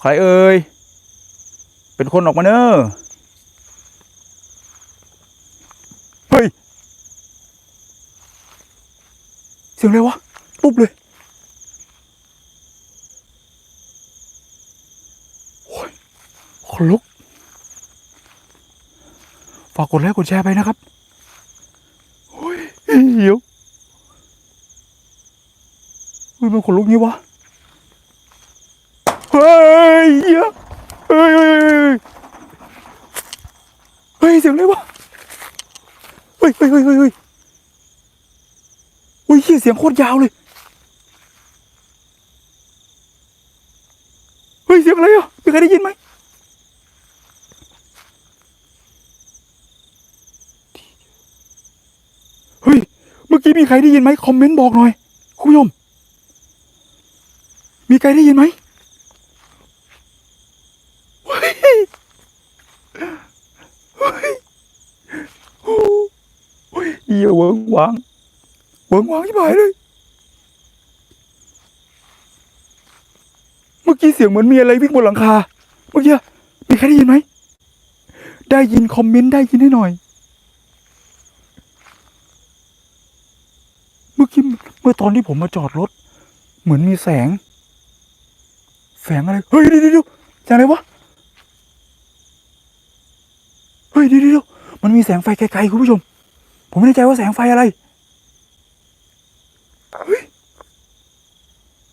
ใครเอ่ย เป็นคนออกมาเนอะเฮ้ย เสียงอะไรวะ ปุ๊บเลยโอ้ยขนลุก ฝากกดไลค์กดแชร์ไปนะครับโอ้ยเดี๋ยวเฮ้ยมันขนลุกงี้วะ เฮ้ยเหี้ยเฮ้ยเฮ้ยเฮ้ยเฮ้ ยเสียงอะไรวะเฮ้ยเฮ้ยเฮ้ยเฮ้ยเฮ้ยเฮ้ยเสียงโคตรยาวเลยเฮ้ยเสียงอะไรอะมีใครได้ยินไหมเฮ้ยเมื่อกี้มีใครได้ยินไหมคอมเมนต์บอกหน่อยคุณผู้ชมมีใครได้ยินไหมเฮ้ย เฮ้ยโอ้โอ้ยเหี้ยเวิงวางเวิงวางที่หายเลย เมื่อกี้เสียงเหมือนมีอะไรวิ่งบนหลังคา เมื่อกี้มีใครได้ยินไหม ได้ยินคอมเมนต์ได้ยินให้หน่อย เมื่อกี้เมื่อตอนที่ผมมาจอดรถ เหมือนมีแสง แสงอะไร เฮ้ยเดี๋ยวเดี๋ยวเดี๋ยวแสงอะไรวะ เฮ้ยเดี๋ยวเดี๋ยวเดี๋ยวมันมีแสงไฟไกลๆคุณผู้ชม ผมไม่แน่ใจว่าแสงไฟอะไรเฮ้ย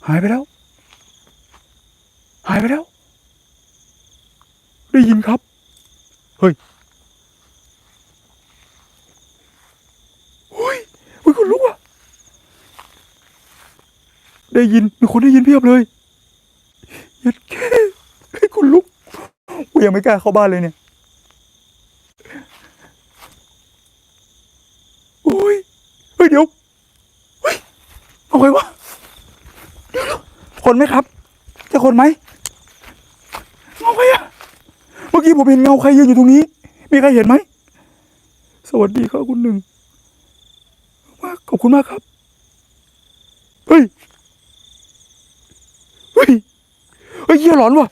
หายไปแล้ว หายไปแล้ว ได้ยินครับ เฮ้ยเฮ้ยเฮ้ยคนลุกอะ ได้ยิน มีคนได้ยินเพียบเลยเยัดแค่ให้คนลุกกูยังไม่กล้าเข้าบ้านเลยเนี่ย โอ้ย เฮ้ยเดี๋ยว เฮ้ย เอาไงวะ เดี๋ยวเดี๋ยว คนไหมครับ จะคนไหมเงาใครอะเมื่อกี้ผมเห็นเงาใครยืนอยู่ตรงนี้ มีใครเห็นไหม สวัสดีครับคุณหนึ่งมากขอบคุณมากครับ เฮ้ย เฮ้ย เฮ้ยเหี้ยหลอนว่ะ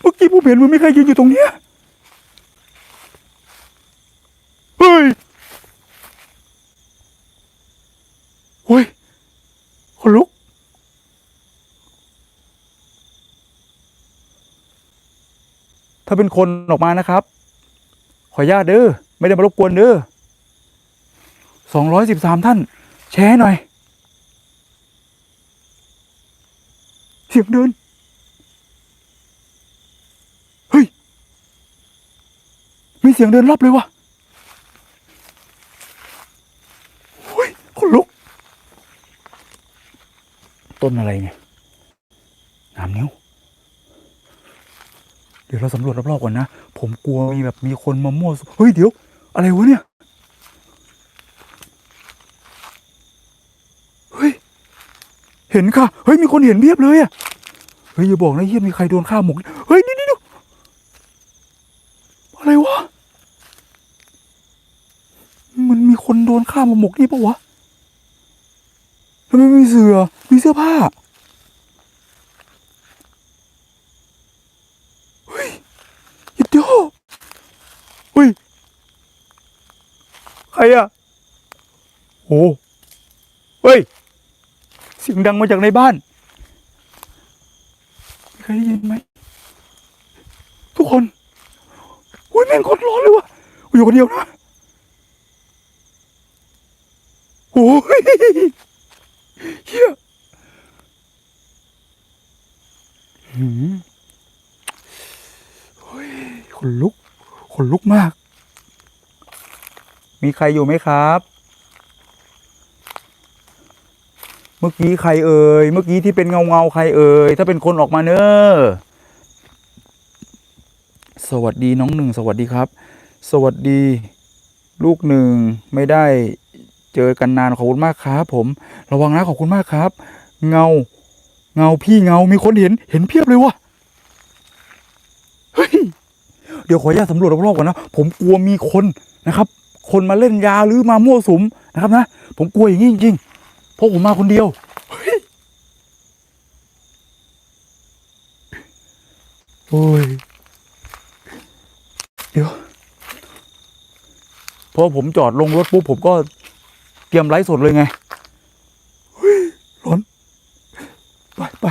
เมื่อกี้ผมเห็นมันไม่ใครยืนอยู่ตรงเนี้ย เฮ้ยเฮ้ยคนลุก ถ้าเป็นคนออกมานะครับ ขออนุญาตเด้อไม่ได้มารบกวนเด้อสองร้อยสิบสามท่าน แชร์หน่อย เสียงเดิน เฮ้ย มีเสียงเดินรอบเลยวะเฮ้ยขนลุก ต้นอะไรเนี่ยงามนิ้ว เดี๋ยวเราสำรวจรอบๆก่อนนะ ผมกลัวมีแบบมีคนมามั่วเฮ้ยเดี๋ยว อะไรวะเนี่ย เฮ้ย เห็นค่ะ เฮ้ยมีคนเห็นเพียบเลยอะเฮ้ยอย่าบอกนะเฮียมีใครโดนฆ่าหมก เฮ้ยนี่นี่ดูอะไรวะ มันมีคนโดนฆ่ามาหมกนี่ปะวะทำไมไม่มีเสือ มีเสื้อผ้า เฮ้ยยิดโดเฮ้ย ใค รอะโอ้เฮ้ยเสียงดังมาจากในบ้านใครได้ยินไหมทุกคนอุ้ยแม่งโคตรร้อนเลยวะอยู่คนเดียวนะโอ้ยเฮียหืมเฮ้ยขนลุกขนลุกมาก มีใครอยู่ไหมครับ เมื่อกี้ใครเอ่ย เมื่อกี้ที่เป็นเงาเงาใครเอ่ย ถ้าเป็นคนออกมาเนอะสวัสดีน้องหนึ่งสวัสดีครับ สวัสดี ลูกหนึ่งไม่ได้เจอกันนานขอบคุณมากครับผม ระวังนะขอบคุณมากครับ เงา เงาพี่เงามีคนเห็นเห็นเพียบเลยวะเฮ้ยเดี๋ยวขออนุญาตสำรวจรอบๆก่อนนะ ผมกลัวมีคนนะครับ คนมาเล่นยาหรือมามั่วสุมนะครับนะผมกลัวอย่างนี้จริงๆเพราะผมมาคนเดียวโอ้ยเดี๋ยวพอผมจอดลงรถปุ๊บผมก็เตรียมไลฟ์สดเลยไงร้อนไปไป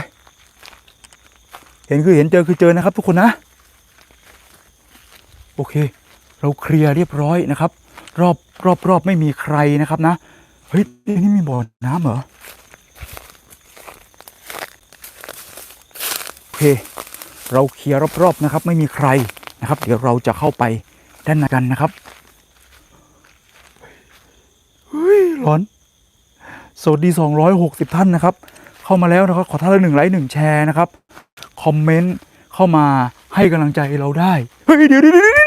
เห็นคือเห็นเจอคือเจอนะครับทุกคนนะ โอเค เราเคลียร์เรียบร้อยนะครับ รอบรอบรอบไม่มีใครนะครับนะ เฮ้ยนี่มีบ่อน้ำเหรอโอเค เราเคลียร์รอบๆนะครับ ไม่มีใครนะครับ เดี๋ยวเราจะเข้าไปด้านในกันนะครับเฮ้ยร้อนสวัสดี 260 ท่านนะครับ เข้ามาแล้วนะครับ ขอท่านละหนึ่งไลค์หนึ่งแชร์นะครับ คอมเมนต์เข้ามาให้กำลังใจเราได้ เฮ้ย เดี๋ยวเดี๋ยว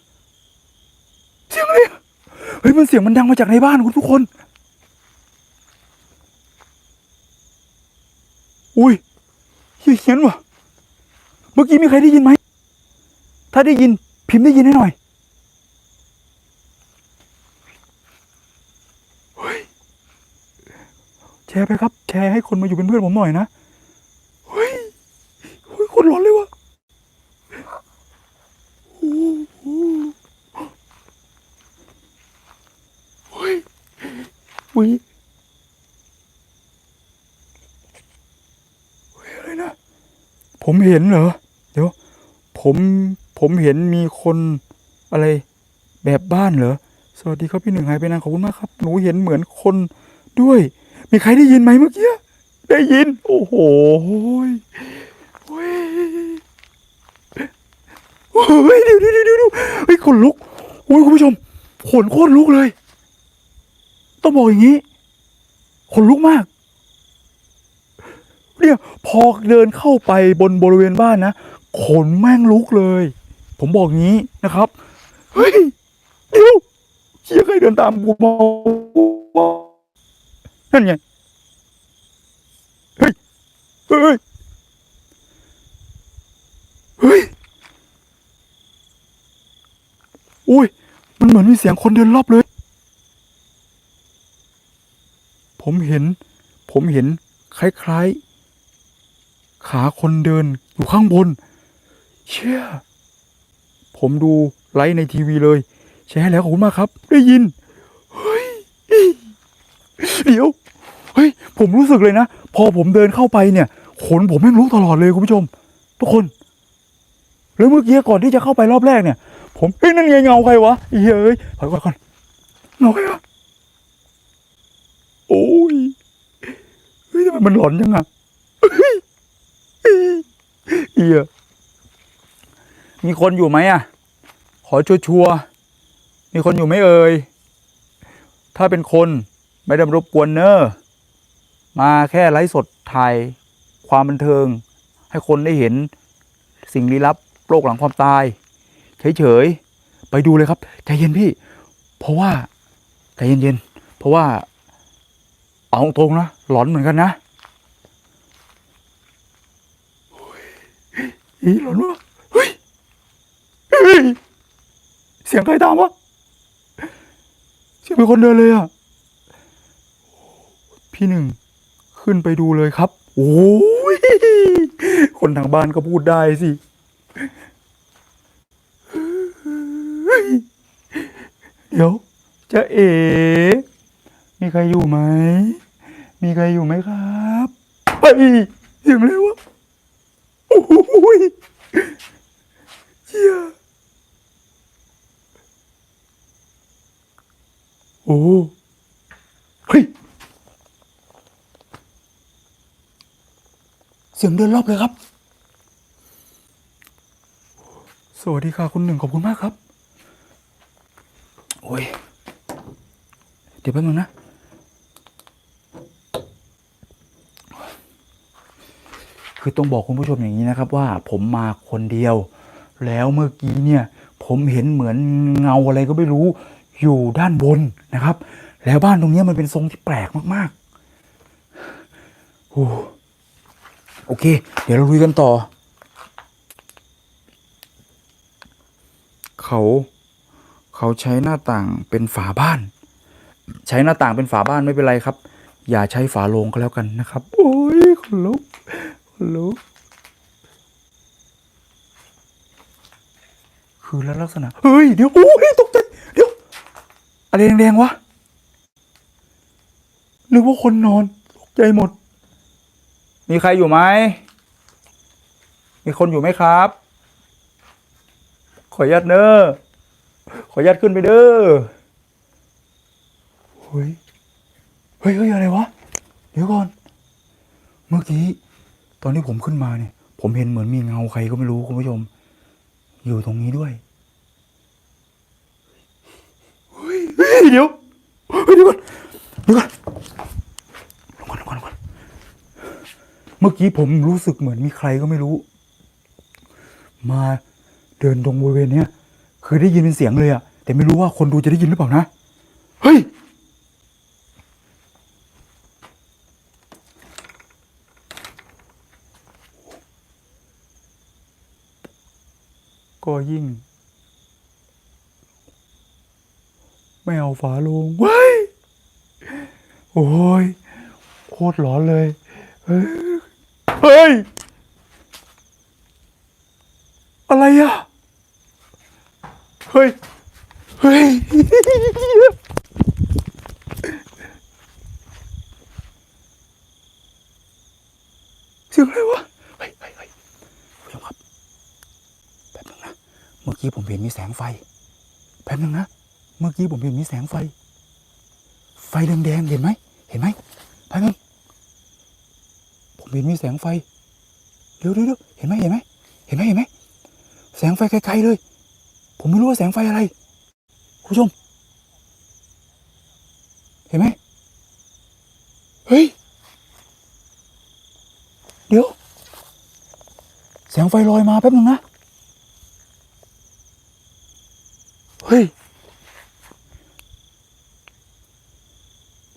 เฮ้ยมันเสียงมันดังมาจากในบ้านคุณทุกคน อุ้ยเฮียเขียนว่ะ เมื่อกี้มีใครได้ยินไหม ถ้าได้ยินพิมพ์ได้ยินให้หน่อยเฮ้ยแชร์ไปครับ แชร์ให้คนมาอยู่เป็นเพื่อนผมหน่อยนะ เฮ้ยเฮ้ยคนร้อนเลยวะโอ้โหเฮ้ยวิเฮ้ยอะไรนะ ผมเห็นเหรอ เดี๋ยว ผมผมเห็นมีคนอะไรแบบบ้านเหรอ สวัสดีครับพี่หนึ่งหายไปนานขอบคุณมากครับ หนูเห็นเหมือนคนด้วย มีใครได้ยินไหมเมื่อกี้ ได้ยิน โอ้โหยเฮ้ยเดี๋ยวดี๋ยวเดี๋ยวเดี๋ยวเฮ้ยขนลุกโอ้ยคุณผู้ชมขนโคตรลุกเลย ต้องบอกอย่างนี้ ขนลุกมาก เนี่ยพอเดินเข้าไปบนบริเวณบ้านนะขนแม่งลุกเลย ผมบอกงี้นะครับ เฮ้ยเดี๋ยวเชี่ยใครเดินตามกูมานั่นไงเฮ้ยเฮ้ยเฮ้ยอุ้ยมันเหมือนมีเสียงคนเดินรอบเลย ผมเห็น ผมเห็น คล้ายๆ ขาคนเดินอยู่ข้างบน เชี่ย ผมดูไลฟ์ในทีวีเลย แชร์แล้วขอบคุณมากครับ ได้ยิน เฮ้ย เดี๋ยว เฮ้ย ผมรู้สึกเลยนะ พอผมเดินเข้าไปเนี่ย ขนผมแม่งลุกตลอดเลยคุณผู้ชม ทุกคน แล้วเมื่อกี้ก่อนที่จะเข้าไปรอบแรกเนี่ย ผมเฮ้ยนั่นไงเงาใครวะเฮ้ยเอ้ยถอยก่อนก่อนเงาใครวะ โอ้ย เฮ้ยทำไมมันหลอนจังอะ เฮียมีคนอยู่ไหมอะขอชัวร์มีคนอยู่ไหมเอ่ย ถ้าเป็นคนไม่ได้รบกวนเนอะมาแค่ไลฟ์สดถ่ายความบันเทิง ให้คนได้เห็นสิ่งลี้ลับโลกหลังความตาย เฉยๆ ไปดูเลยครับ ใจเย็นพี่ เพราะว่า ใจเย็นๆ เพราะว่า เอาตรงนะ หลอนเหมือนกันนะเฮ้ย เฮ้ยหลอนวะเฮ้ยเฮ้ยเสียงใครตามวะเสียงเป็นคนเดินเลยอะพี่หนึ่งขึ้นไปดูเลยครับ โอ้ยคนทางบ้านก็พูดได้สิเดี๋ยวจะเอ๋มีใครอยู่ไหม มีใครอยู่ไหมครับ เฮ้ยเสียงอะไรวะ อ้ยเชี่ยโอ้เฮ้ยเสียงเดินรอบเลยครับ สวัสดีค่ะคุณหนึ่งขอบคุณมากครับ โอ้ย เดี๋ยวแป๊บนึงนะ คือต้องบอกคุณผู้ชมอย่างนี้นะครับว่าผมมาคนเดียว แล้วเมื่อกี้เนี่ยผมเห็นเหมือนเงาอะไรก็ไม่รู้อยู่ด้านบนนะครับ แล้วบ้านตรงนี้มันเป็นทรงที่แปลกมากๆโอ้โอเค เดี๋ยวเราลุยกันต่อ เขาเขาใช้หน้าต่างเป็นฝาบ้าน ใช้หน้าต่างเป็นฝาบ้านไม่เป็นไรครับ อย่าใช้ฝาโลงก็แล้วกันนะครับ โอ้ยขนลุก ขนลุกคือแล้วลักษณะ เฮ้ย เดี๋ยวโอ้ยตกใจ เดี๋ยว อะไรแดงๆวะนึกว่าคนนอนตกใจหมด มีใครอยู่ไหม มีคนอยู่ไหมครับ ขออนุญาตเนอะขออนุญาตขึ้นไปเด้อเฮ้ยเฮ้ย เฮ้ย อะไรวะ เดี๋ยวก่อน เมื่อกี้ ตอนที่ผมขึ้นมาเนี่ย ผมเห็นเหมือนมีเงาใครก็ไม่รู้คุณผู้ชม อยู่ตรงนี้ด้วยเฮ้ยเฮ้ยเดี๋ยวเดี๋ยวก่อนเดี๋ยวก่อนลงก่อนลงก่อนลงก่อนเมื่อกี้ผมรู้สึกเหมือนมีใครก็ไม่รู้ มาเดินตรงบริเวณเนี้ยคือได้ยินเป็นเสียงเลยอะแต่ไม่รู้ว่าคนดูจะได้ยินหรือเปล่านะ เฮ้ย ก็ยิ่ง ไม่เอาฝาลงเว้ย โอ้ย โคตรร้อนเลยเฮ้ยเฮ้ย อะไรอะ เฮ้ย เฮ้ยเสียงอะไรวะ เฮ้ยเฮ้ยเฮ้ยผู้ชมครับ แป๊บนึงนะ เมื่อกี้ผมเห็นมีแสงไฟ แป๊บนึงนะ เมื่อกี้ผมเห็นมีแสงไฟ ไฟแดงๆ เห็นไหม เห็นไหมแป๊บนึงผมเห็นมีแสงไฟเดี๋ยวเดี๋ยวเดี๋ยวเห็นไหมเห็นไหม เห็นไหมเห็นไหม แสงไฟไกลๆเลย ผมไม่รู้ว่าแสงไฟอะไร คุณผู้ชม เห็นไหม เฮ้ย เดี๋ยว แสงไฟลอยมาแป๊บนึงนะ เฮ้ย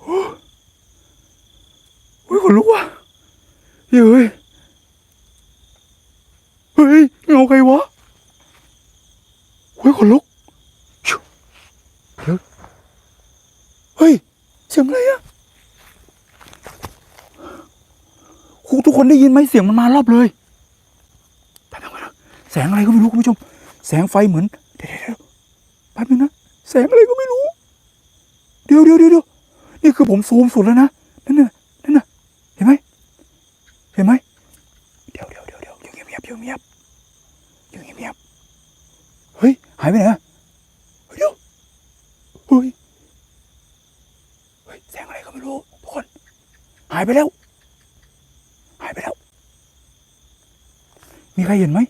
โอ้ยขนลุกว่ะเฮ้ยเฮ้ยเฮ้ยเงาใครวะเฮ้ยขนลุกเดี๋ยเฮ้ยเสียงอะไรอะครูทุกคนได้ยินไหมเสียงมันมารอบเลยแสงอะไรก็ไม่รู้คุณผู้ชม แสงไฟเหมือน สงอะไรก็ไม่รู้เดี๋ยวเดี๋ยวเดี๋ยวเดี๋ยวนี่คือผมซูมสุดแล้วนะ นั่นน่ะ นั่นน่ะ เห็นไหม เห็นไหม เดี๋ยวเดี๋ยวเดี๋ยวเดี๋ยวอยู่เงียบเงียบอยู่เงียบอยู่เงียบเงียบเฮ้ย หายไปไหนอะเฮ้ยเดี๋ยวเฮ้ย เฮ้ย แสงอะไรก็ไม่รู้ทุกคน หายไปแล้ว หายไปแล้ว มีใครเห็นไหม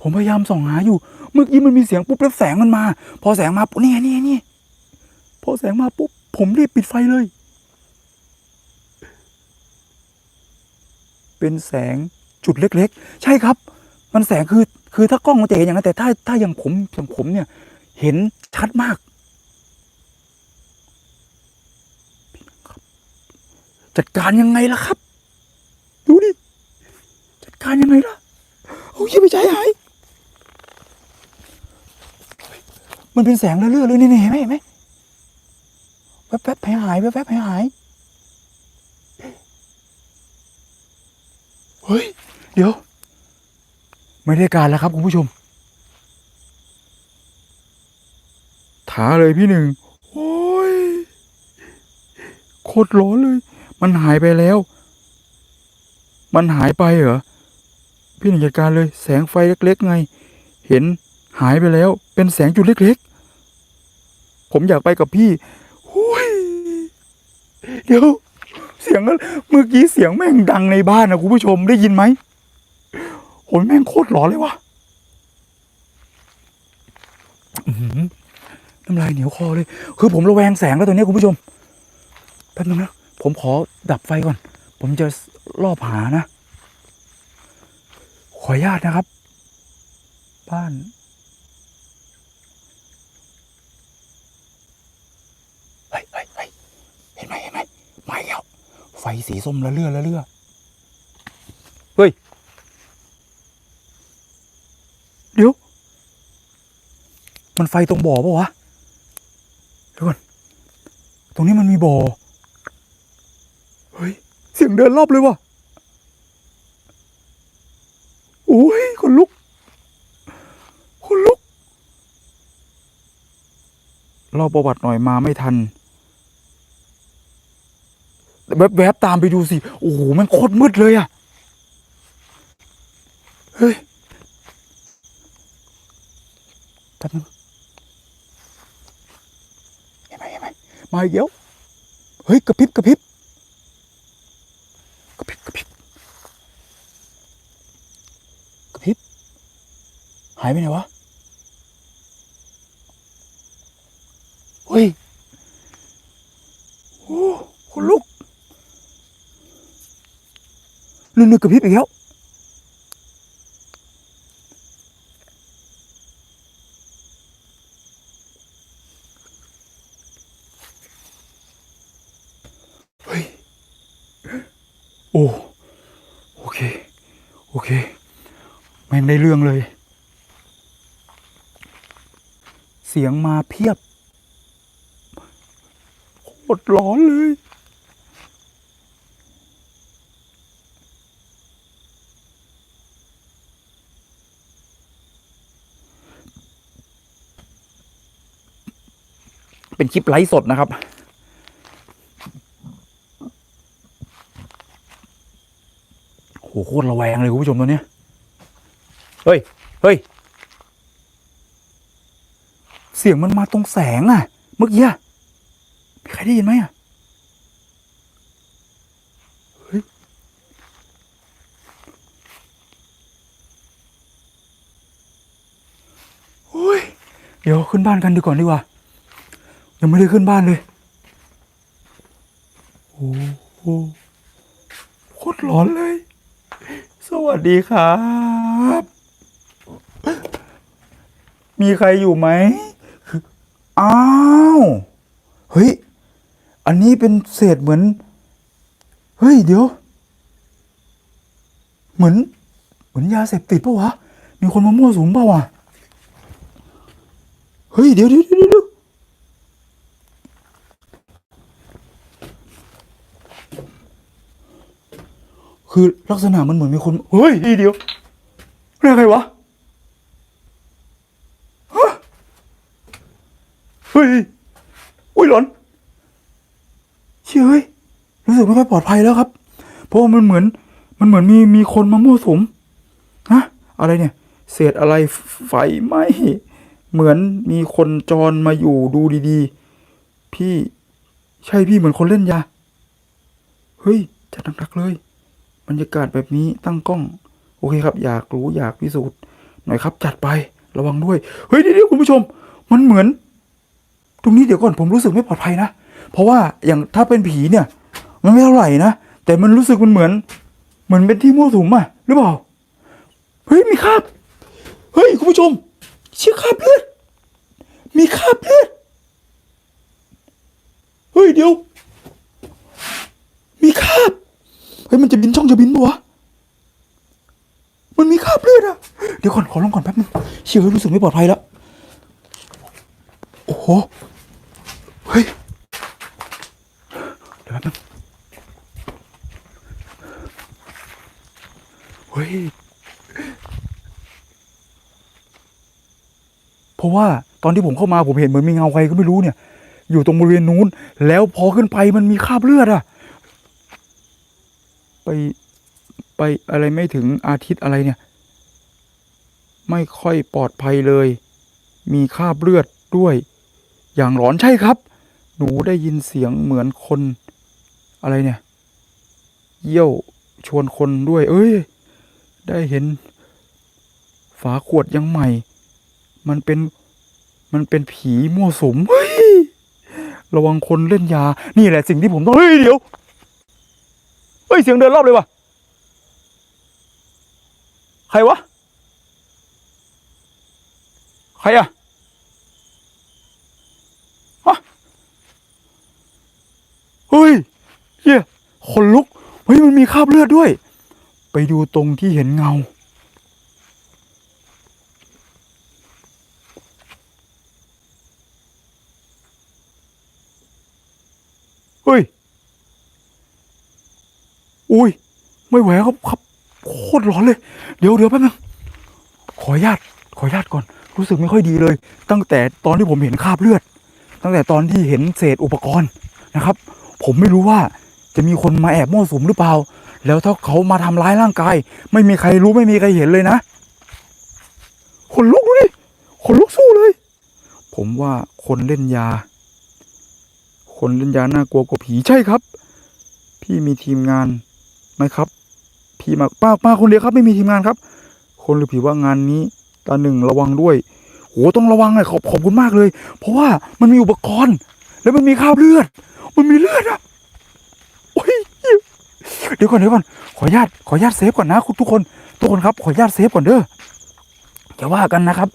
ผมพยายามส่องหาอยู่ เมื่อกี้มันมีเสียงปุ๊บแล้วแสงมันมา พอแสงมาปุ๊บนี่นี่นี่พอแสงมาปุ๊บผมรีบปิดไฟเลย เป็นแสงจุดเล็กๆ ใช่ครับ มันแสงคือคือถ้ากล้องมันจะเห็นอย่างนั้นแต่ถ้าถ้าอย่างผมอย่างผมเนี่ย เห็นชัดมากจัดการยังไงล่ะครับ ดูดิ จัดการยังไงล่ะเอายี่ไปใจหายเฮ้ย มันเป็นแสงเลื่อยๆเลยนี่เห็นไหมเห็นไหมแวบๆหายหายแวบๆหายหายเฮ้ย เดี๋ยว ไม่ได้การแล้วครับคุณผู้ชมถาเลยพี่หนึ่งโอ้ยโคตรร้อนเลย มันหายไปแล้ว มันหายไปเหรอพี่หนึ่งจัดการเลย แสงไฟเล็ก ๆ ไง เห็น หายไปแล้ว เป็นแสงจุดเล็กๆ ผมอยากไปกับพี่โอ้ยเดี๋ยว เสียงเมื่อกี้เสียงแม่งดังในบ้านนะคุณผู้ชมได้ยินไหมโหยแม่งโคตรหลอนเลยว่ะน้ำลายเหนียวคอเลย คือผมระแวงแสงแล้วตอนนี้คุณผู้ชมแป๊บนึงนะ ผมขอดับไฟก่อน ผมจะรอบหานะ ขออนุญาตนะครับ บ้าน เฮ้ยเฮ้ยเฮ้ยเห็นไหมเห็นไหมมาอีกแล้ว ไฟสีส้มละเลือละเลือเฮ้ย เดี๋ยว มันไฟตรงบ่อปะวะ เดี๋ยวก่อน ตรงนี้มันมีบ่อ เฮ้ย เสียงเดินรอบเลยวะโอ้ยคนลุกคนลุกเราประวัติหน่อยมาไม่ทัน แวบๆตามไปดูสิ โอ้โหมันโคตรมืดเลยอะเฮ้ยแป๊บนึงเห็นไหมเห็นไหมมาอีกแล้วเฮ้ยกระพริบกระพริบกระพริบกระพริบกระพริบหายไปไหนวะเฮ้ย โอ้คนลุก นึกกกระพริบอีกแล้วเฮ้ยโอ้โอเค โอเค แม่งได้เรื่องเลย เสียงมาเพียบโคตรร้อนเลย คลิปไลฟ์สดนะครับ โหโคตรระแวงเลยคุณผู้ชมตัวเนี้ย เฮ้ย เฮ้ย เสียงมันมาตรงแสงอะเมื่อกี้มีใครได้ยินไหมอะเฮ้ยโอ้ยเดี๋ยวขึ้นบ้านกันดีก่อนดีกว่า ยังไม่ได้ขึ้นบ้านเลย โอ้โหโคตรร้อนเลย สวัสดีครับ มีใครอยู่ไหม อ้าว เฮ้ย อันนี้เป็นเศษเหมือน เฮ้ย เดี๋ยว เหมือน เหมือนยาเสพติดปะวะ มีคนมามั่วสุมปะวะ เฮ้ย เดี๋ยวเดี๋ยวเดี๋ยวเดี๋ยว คือลักษณะมันเหมือนมีคน เฮ้ยเดียวนี่ใครวะเฮ้ย อุ้ยหลอนเชื่อเฮ้ย รู้สึกไม่ค่อยปลอดภัยแล้วครับ เพราะว่ามันเหมือน มันเหมือนมีมีคนมามั่วสุมฮะอะไรเนี่ย เศษอะไรไฟไหมเหมือนมีคนจรมาอยู่ดูดีๆ พี่ ใช่พี่เหมือนคนเล่นยา เฮ้ยจัดหนักๆเลย บรรยากาศแบบนี้ตั้งกล้อง โอเคครับ อยากรู้อยากพิสูจน์หน่อยครับจัดไประวังด้วย เฮ้ยเดี๋ยวคุณผู้ชม มันเหมือน ตรงนี้เดี๋ยวก่อนผมรู้สึกไม่ปลอดภัยนะ เพราะว่าอย่างถ้าเป็นผีเนี่ย มันไม่เท่าไหร่นะ แต่มันรู้สึกมันเหมือน เหมือนเป็นที่มั่วสุมอะหรือเปล่า เฮ้ยมีคราบ เฮ้ยคุณผู้ชม เชื่อคราบเลือด มีคราบเลือด เฮ้ยเดี๋ยว มีคราบ ฮ้ยมันจะบินช่องจะบินปะวะมันมีคราบเลือดอะเดี๋ยวก่อนขอลงก่อนแป๊บนึงเชื่อรู้สึกไม่ปลอดภัยแล้วโอ้โหเฮ้ยเดี๋ยวแป๊บนึงเฮ้ยเพราะว่าตอนที่ผมเข้ามาผมเห็นเหมือนมีเงาใครก็ไม่รู้เนี่ย อยู่ตรงบริเวณนู้น แล้วพอขึ้นไปมันมีคราบเลือดอะ ไปไปอะไรไม่ถึงอาทิตย์อะไรเนี่ย ไม่ค่อยปลอดภัยเลย มีคราบเลือดด้วย อย่างหลอนใช่ครับ หนูได้ยินเสียงเหมือนคน อะไรเนี่ย เยี่ยวชวนคนด้วย เอ้ย ได้เห็น ฝาขวดยังใหม่ มันเป็นมันเป็นผีมั่วสุมเฮ้ยระวังคนเล่นยา นี่แหละสิ่งที่ผมต้องเฮ้ยเดี๋ยว ฮ้ยเสียงเดินรอบเลยว่ะ ใครวะ ใครอะฮะเฮ้ยเฮียขนลุก เฮ้ยมันมีคราบเลือดด้วย ไปดูตรงที่เห็นเงา เฮ้ย อุ้ย ไม่ไหวครับครับโคตรร้อนเลย เดี๋ยวเดี๋ยวแป๊บนึงขออนุญาตขออนุญาตก่อน รู้สึกไม่ค่อยดีเลย ตั้งแต่ตอนที่ผมเห็นคราบเลือด ตั้งแต่ตอนที่เห็นเศษอุปกรณ์นะครับ ผมไม่รู้ว่าจะมีคนมาแอบมั่วสุมหรือเปล่า แล้วถ้าเขามาทำร้ายร่างกาย ไม่มีใครรู้ไม่มีใครเห็นเลยนะขนลุกดูดิขนลุกสู้เลย ผมว่าคนเล่นยา คนเล่นยาน่ากลัวกว่าผีใช่ครับ พี่มีทีมงาน ไหมครับ พี่มาป้าป้าคนเดียวครับไม่มีทีมงานครับ คนหรือผีว่างานนี้ตาหนึ่งระวังด้วยโหต้องระวังเลยขอบขอบคุณมากเลย เพราะว่ามันมีอุปกรณ์ แล้วมันมีคราบเลือด มันมีเลือดอะโอ้ยเดี๋ยวก่อนเดี๋ยวก่อนขออนุญาตขออนุญาตเซฟก่อนนะคุณทุกคน ทุกคนครับขออนุญาตเซฟก่อนเด้ออย่าว่ากันนะครับ